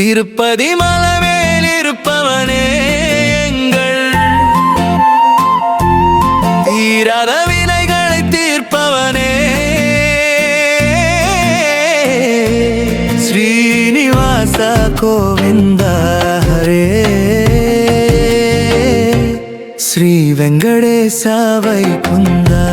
திருப்பதி மலமேல் இருப்பவனே எங்கள். தீராத வினைகளை தீர்ப்பவனே. ஸ்ரீனிவாச கோவிந்த ஹரே. ஸ்ரீ வெங்கடேசாவை குந்தா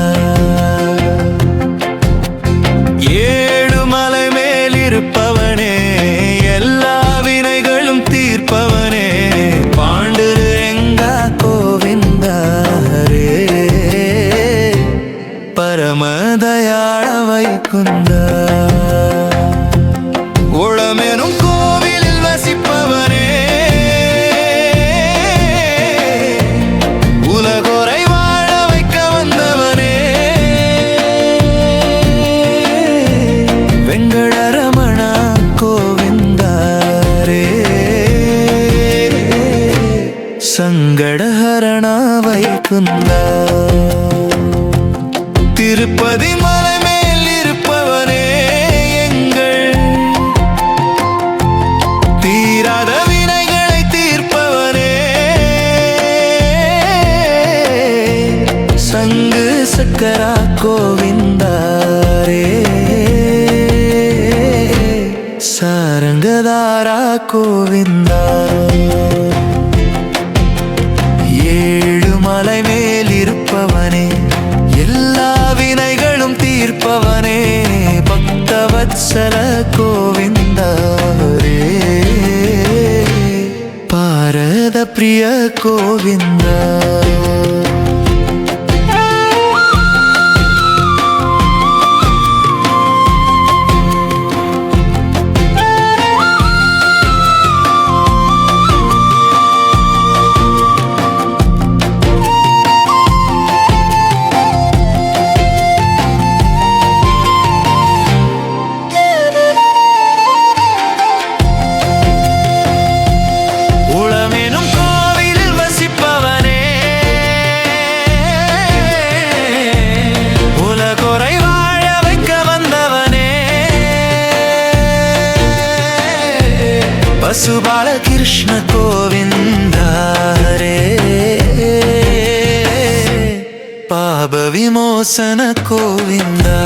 வைகுந்தா உளமெனும் கோவிலில் வசிப்பவனே. உலகோரை வாழ வைக்க வந்தவனே. வெங்கட வெங்கடரமணா கோவிந்தாரே. சங்கடஹரணா வைகுந்தா. திருப்பதி சக்கரா கோவிந்தாரே சாரங்கதாரா கோவிந்தா ஏழு மலை மேல் இருப்பவனே எல்லா வினைகளும் தீர்ப்பவனே பக்தவத்சல கோவிந்தாரே பாரத பிரிய கோவிந்தா பசுபால கிருஷ்ண கோவிந்தாரே பாப விமோசன கோவிந்தா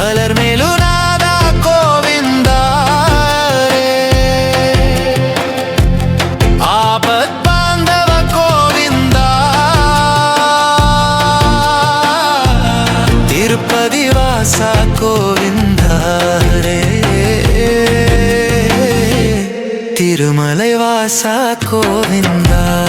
அலர்மேலு நாதா கோவிந்தாரே ஆபத் பாந்தவ கோவிந்தா திருப்பதி வாசா கோவிந்தாரே திருமலை வாசா கோவிந்தா.